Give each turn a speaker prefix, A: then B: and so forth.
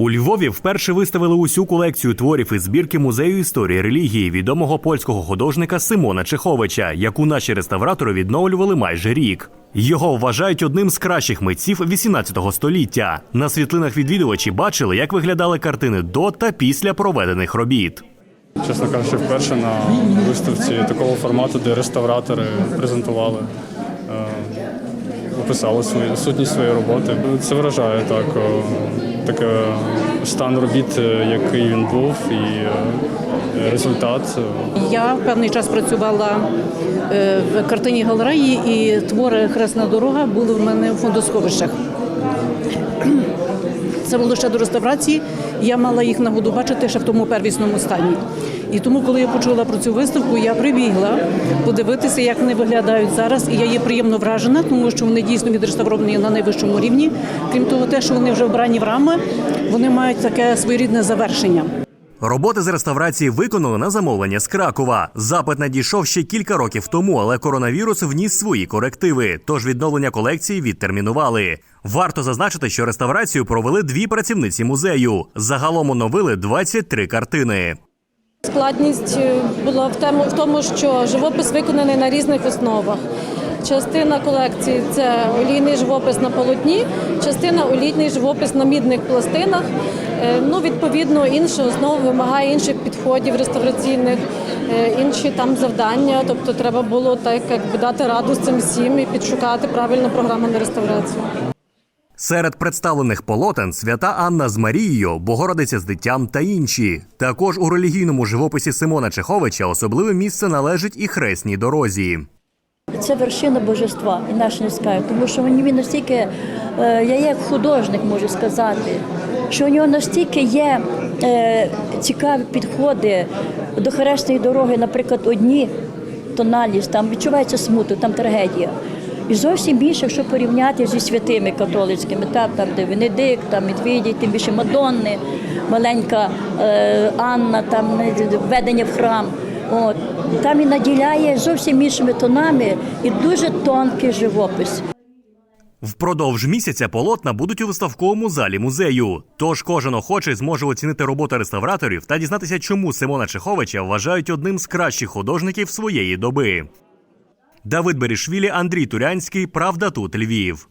A: У Львові вперше виставили усю колекцію творів із збірки музею історії релігії відомого польського художника Симона Чеховича, яку наші реставратори відновлювали майже рік. Його вважають одним з кращих митців 18 століття. На світлинах відвідувачі бачили, як виглядали картини до та після проведених робіт.
B: Чесно кажучи, вперше на виставці такого формату, де реставратори презентували, е, описали свої сутність своєї роботи. Це вражає так, е, таке стан робіт, е, який він був, і е, результат.
C: Я певний час працювала е, в картині галереї, і твори Хресна дорога були в мене в фондосховищах. Це було ще до реставрації. Я мала їх нагоду бачити ще в тому первісному стані. І тому, коли я почула про цю виставку, я прибігла подивитися, як вони виглядають зараз. І я є приємно вражена, тому що вони дійсно відреставровані на найвищому рівні. Крім того, те, що вони вже вбрані в рами, вони мають таке своєрідне завершення.
A: Роботи з реставрації виконали на замовлення з Кракова. Запит надійшов ще кілька років тому, але коронавірус вніс свої корективи. Тож відновлення колекції відтермінували. Варто зазначити, що реставрацію провели дві працівниці музею. Загалом оновили 23 картини.
D: Складність е, була в тому, в тому, що живопис виконаний на різних основах. Частина колекції це олійний живопис на полотні, частина олійний живопис на мідних пластинах. Е, Ну, відповідно, інша основа вимагає інших підходів реставраційних, е, інші там завдання. Тобто треба було так якби дати раду з цим всім і підшукати правильну програму на реставрацію.
A: Серед представлених полотен свята Анна з Марією, Богородиця з дитям та інші. Також у релігійному живописі Симона Чеховича особливе місце належить і хресній дорозі.
E: Це вершина божества, інакше не скажу, тому що він настільки, е, я як художник можу сказати, що у нього настільки є е, цікаві підходи до хресної дороги, наприклад, одні тональність, там відчувається смуток, там трагедія. І зовсім більше, якщо порівняти зі святими католицькими, там, там де Венедикт, там Медведій, тим більше Мадонни, маленька е, Анна, там е, введення в храм. От. Там і наділяє зовсім іншими тонами і дуже тонкий живопис.
A: Впродовж місяця полотна будуть у виставковому залі музею. Тож кожен охочий зможе оцінити роботу реставраторів та дізнатися, чому Симона Чеховича вважають одним з кращих художників своєї доби. Давид Берішвілі, Андрій Турянський. Правда тут Львів.